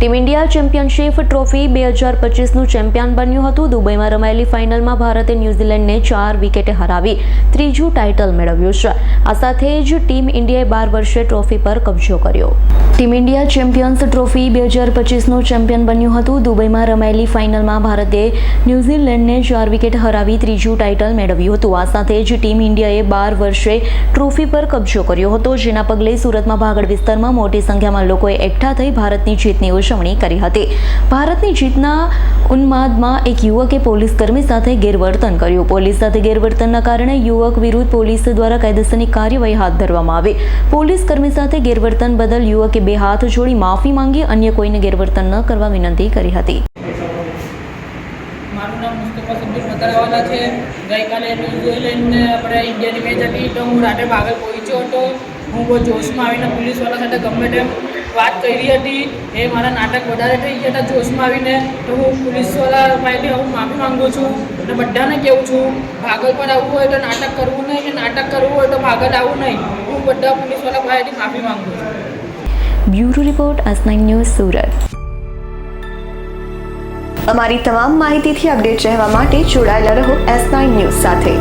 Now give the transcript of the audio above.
Team India championship trophy બે હજાર પચીસનું champion બન્યું હતું. દુબઈમાં રમાયેલી ફાઇનલમાં ભારતે ન્યૂઝીલેન્ડને ચાર વિકેટે હરાવી ત્રીજું ટાઇટલ મેળવ્યું છે. આ સાથે જ ટીમ ઇન્ડિયાએ બાર વર્ષે ટ્રોફી પર કબજો કર્યો. ટીમ ઇન્ડિયા ચેમ્પિયન્સ ટ્રોફી બે હજાર પચીસનું ચેમ્પિયન બન્યું હતું. દુબઈમાં રમાયેલી ફાઇનલમાં ભારતે ન્યૂઝીલેન્ડને ચાર વિકેટ હરાવી ત્રીજું ટાઇટલ મેળવ્યું હતું. આ સાથે જ ટીમ ઇન્ડિયાએ બાર વર્ષે ટ્રોફી પર કબજો કર્યો હતો. જેના પગલે સુરતમાં ભાગળ વિસ્તારમાં મોટી સંખ્યામાં લોકોએ એકઠા થઈ ભારતની જીતની ઉજવણી કરી હતી. ભારતની જીતના ઉન્માદમાં એક યુવકે પોલીસ કર્મી સાથે ગેરવર્તન કર્યું. પોલીસ સાથે ગેરવર્તનના કારણે યુવક વિરુદ્ધ પોલીસ દ્વારા કાયદેસરની કાર્યવાહી હાથ ધરવામાં આવી. પોલીસ કર્મી સાથે ગેરવર્તન બદલ યુવકે બે હાથ જોડી માફી માંગી અન્ય કોઈને ગેરવર્તન ન કરવા વિનંતી કરી હતી. મારું નામ મુસ્તફા સબ્બીર મતરાવાલા છે. ગઈકાલે ન્યૂઝીલેન્ડને આપણે ઇન્ડિયાની મેચ હતી તો હું રાતે ભાગલ પહોંચ્યો હતો. હું બહુ જોશમાં આવીને પોલીસવાળા સાથે ગમે તેમ વાત કરી હતી એ મારા નાટક વધારે થઈ ગયા હતા જોશમાં આવીને તો હું પોલીસવાળા પાસેથી હું માફી માંગુ છું અને બધાને કહું છું ભાગલ પર આવવું હોય તો નાટક કરવું નહીં કે નાટક કરવું હોય તો ભાગલ આવવું નહીં. હું બધા પોલીસવાળા પાસેથી માફી માંગુ છું. બ્યુરો રિપોર્ટ અસનાઈ ન્યૂઝ સુરત. અમારી તમામ માહિતીથી અપડેટ રહેવા માટે જોડાયેલા રહો એસ નાઇન ન્યૂઝ સાથે.